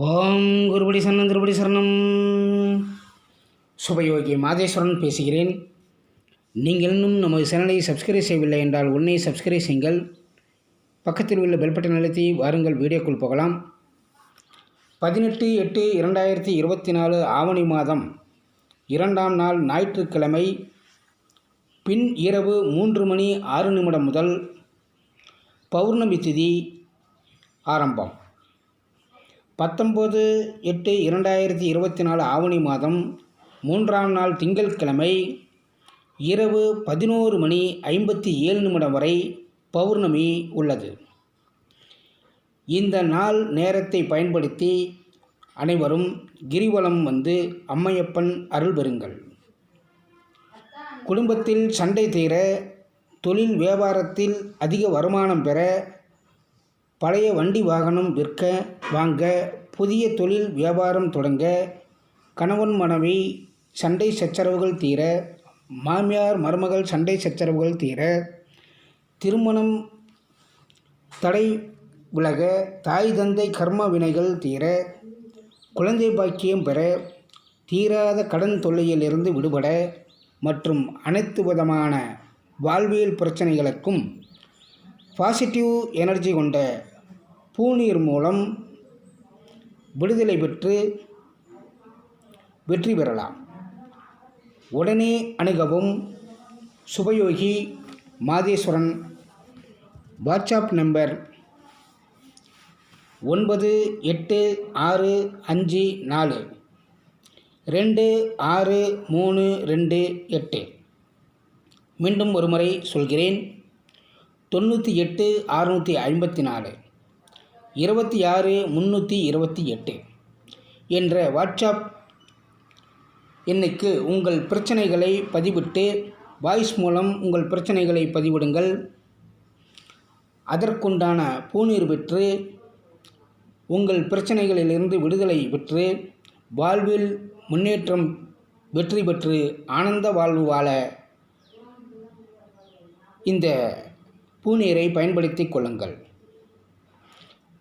ஓம் குருபடி சரணம் திருபடி சரணம். சுபயோகி மாதேஸ்வரன் பேசுகிறேன். நீங்கள் இன்னும் நமது சேனலை சப்ஸ்கிரைப் செய்யவில்லை என்றால் உன்னை சப்ஸ்கிரைப் செய்யுங்கள். பக்கத்தில் உள்ள பெல்பட்டை நிலத்தை அழுத்தி வாருங்கள் வீடியோக்குள் போகலாம். பதினெட்டு எட்டு இரண்டாயிரத்தி இருபத்தி நாலு ஆவணி மாதம் இரண்டாம் நாள் ஞாயிற்றுக்கிழமை பின் இரவு மூன்று மணி ஆறு நிமிடம் முதல் பௌர்ணமி திதி ஆரம்பம். பத்தொம்போது எட்டு இரண்டாயிரத்தி இருபத்தி நாலு ஆவணி மாதம் மூன்றாம் நாள் திங்கட்கிழமை இரவு பதினோரு மணி ஐம்பத்தி ஏழு நிமிடம் வரை பௌர்ணமி உள்ளது. இந்த நாள் நேரத்தை பயன்படுத்தி அனைவரும் கிரிவலம் வந்து அம்மையப்பன் அருள் பெறுங்கள். குடும்பத்தில் சண்டை தீர தொழில் வியாபாரத்தில் அதிக வருமானம் பெற பழைய வண்டி வாகனம் விற்க வாங்க புதிய தொழில் வியாபாரம் தொடங்க கணவன் மனைவி சண்டை சச்சரவுகள் தீர மாமியார் மருமகள் சண்டை சச்சரவுகள் தீர திருமணம் தடை விலக தாய் தந்தை கர்ம வினைகள் தீர குழந்தை பாக்கியம் பெற தீராத கடன் தொல்லையிலிருந்து விடுபட மற்றும் அனைத்து விதமான வாழ்வியல் பிரச்சனைகளுக்கும் பாசிட்டிவ் எனர்ஜி கொண்ட பூநீர் மூலம் விடுதலை பெற்று வெற்றி பெறலாம். உடனே அணுகவும் சுபயோகி மாதேஸ்வரன் வாட்ஸ்அப் நம்பர் ஒன்பது எட்டு ஆறு அஞ்சு நாலு ரெண்டு ஆறு மூணு ரெண்டு எட்டு. மீண்டும் ஒரு முறை சொல்கிறேன். தொண்ணூற்றி எட்டு அறுநூற்றி ஐம்பத்தி நாலு. இருபத்தி ஆறு முந்நூற்றி இருபத்தி எட்டு என்ற வாட்ஸ்அப் எண்ணுக்கு உங்கள் பிரச்சனைகளை பதிவிட்டு வாய்ஸ் மூலம் உங்கள் பிரச்சனைகளை பதிவிடுங்கள். அதற்குண்டான பூநீர் பெற்று உங்கள் பிரச்சனைகளிலிருந்து விடுதலை பெற்று வாழ்வில் முன்னேற்றம் வெற்றி பெற்று ஆனந்த வாழ்வு வாழ இந்த பூநீரை பயன்படுத்திக் கொள்ளுங்கள்.